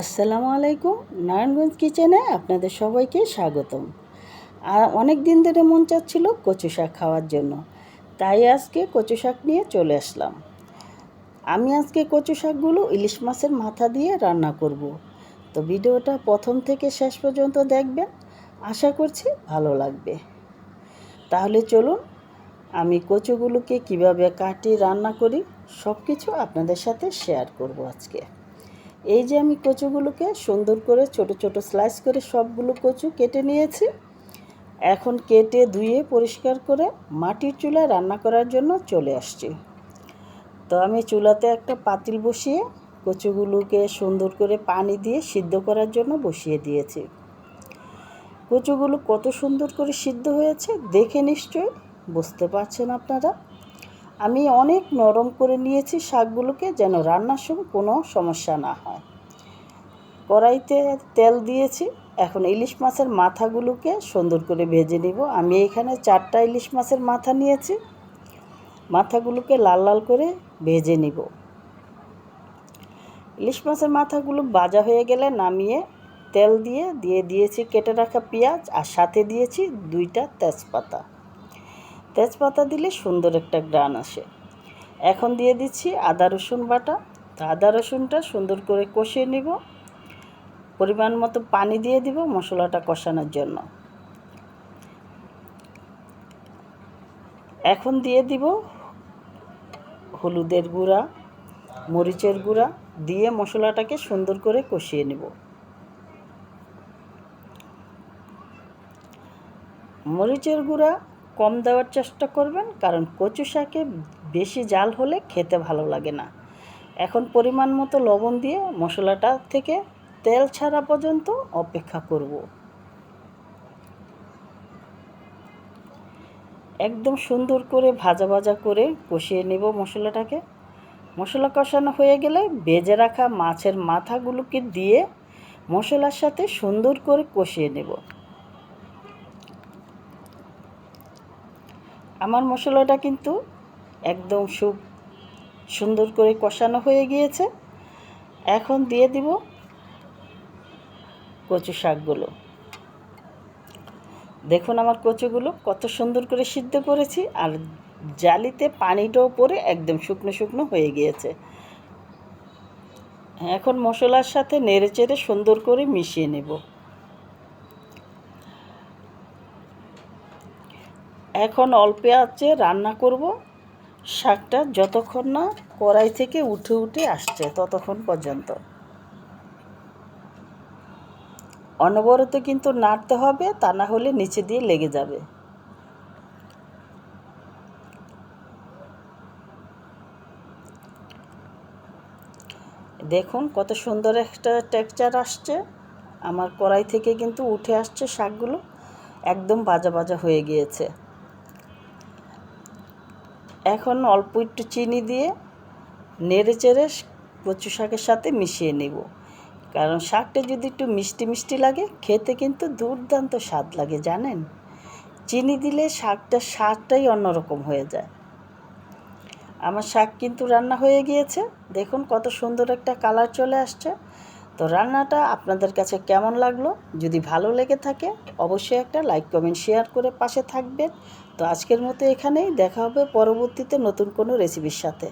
আসসালামু আলাইকুম, নারায়ণগঞ্জ কিচেনে আপনাদের সবাইকে স্বাগতম। অনেক দিন ধরে মন চাচ্ছিল কচু শাক খাওয়ার জন্য, তাই আজকে কচু শাক নিয়ে চলে আসলাম। আমি আজকে কচু শাকগুলো ইলিশ মাছের মাথা দিয়ে রান্না করব। তো ভিডিওটা প্রথম থেকে শেষ পর্যন্ত দেখবেন, আশা করছি ভালো লাগবে। তাহলে চলুন, আমি কচুগুলোকে কীভাবে কাটি, রান্না করি সব কিছু আপনাদের সাথে শেয়ার করব আজকে। এই যে আমি কচুগুলোকে সুন্দর করে ছোট ছোট স্লাইস করে সবগুলো কচু কেটে নিয়েছি। এখন কেটে ধুয়ে পরিষ্কার করে মাটির চুলায় রান্না করার জন্য চলে আসছি। তো আমি চুলাতে একটা পাতিল বসিয়ে কচুগুলোকে সুন্দর করে পানি দিয়ে সিদ্ধ করার জন্য বসিয়ে দিয়েছি। কচুগুলো কত সুন্দর করে সিদ্ধ হয়েছে দেখে নিশ্চয়ই বুঝতে পারছেন আপনারা। আমি অনেক নরম করে নিয়েছি শাকগুলোকে যেন রান্নার সময় কোনো সমস্যা না হয়। কড়াইতে তেল দিয়েছি। এখন ইলিশ মাছের মাথাগুলোকে সুন্দর করে ভেজে নিব। আমি এখানে চারটা ইলিশ মাছের মাথা নিয়েছি। মাথাগুলোকে লাল লাল করে ভেজে নিব। ইলিশ মাছের মাথাগুলো ভাজা হয়ে গেলে নামিয়ে তেল দিয়ে দিয়ে দিয়েছি কেটে রাখা পেঁয়াজ আর সাথে দিয়েছি দুইটা তেজপাতা। তেজপাতা দিলে সুন্দর একটা গ্রান আসে। এখন দিয়ে দিচ্ছি আদা রসুন বাটা। তো আদা রসুনটা সুন্দর করে কষিয়ে নিব। পরিমাণ মতো পানি দিয়ে দিব মশলাটা কষানোর জন্য। এখন দিয়ে দিব হলুদের গুঁড়া, মরিচের গুঁড়া দিয়ে মশলাটাকে সুন্দর করে কষিয়ে নেব। মরিচের গুঁড়া কম দেওয়ার চেষ্টা করবেন, কারণ কচু শাকে বেশি জাল হলে খেতে ভালো লাগে না। এখন পরিমাণ মতো লবণ দিয়ে মশলাটা থেকে তেল ছাড়া পর্যন্ত অপেক্ষা করব। একদম সুন্দর করে ভাজা ভাজা করে কষিয়ে নেব মশলাটাকে। মশলা কষানো হয়ে গেলে বেজে রাখা মাছের মাথাগুলোকে দিয়ে মশলার সাথে সুন্দর করে কষিয়ে নেব। আমার মশলাটা কিন্তু একদম সুপ, সুন্দর করে কষানো হয়ে গিয়েছে। এখন দিয়ে দিব কচু শাকগুলো। দেখুন আমার কচুগুলো কত সুন্দর করে সিদ্ধ করেছি আর জালিতে পানিটাও পরে একদম শুকনো শুকনো হয়ে গিয়েছে। এখন মশলার সাথে নেড়ে চেড়ে সুন্দর করে মিশিয়ে নেব। এখন অল্পে আছে, রান্না করব। শাকটা যতক্ষণ না কড়াই থেকে উঠে উঠে আসছে, ততক্ষণ পর্যন্ত। অনবরত কিন্তু নাড়তে হবে, তা না হলে নিচে দিয়ে লেগে যাবে। দেখুন কত সুন্দর একটা টেক্সচার আসছে। আমার কড়াই থেকে কিন্তু উঠে আসছে শাকগুলো। একদম বাজা বাজা হয়ে গিয়েছে। এখন অল্প একটু চিনি দিয়ে নেড়ে চেড়ে কচু শাকের সাথে মিশিয়ে নেব। কারণ শাকটা যদি একটু মিষ্টি মিষ্টি লাগে, খেতে কিন্তু দুর্দান্ত স্বাদ লাগে, জানেন? চিনি দিলে শাকটা স্বাদটাই অন্যরকম হয়ে যায়। আমার শাক কিন্তু রান্না হয়ে গিয়েছে। দেখুন কত সুন্দর একটা কালার চলে আসছে। তো রান্নাটা আপনাদের কাছে কেমন লাগল? যদি ভালো লেগে থাকে, অবশ্যই একটা লাইক, কমেন্ট, শেয়ার করে পাশে থাকবেন। তো আজকের মতো এখানেই দেখা হবে পরবর্তীতে নতুন কোনো রেসিপির সাথে।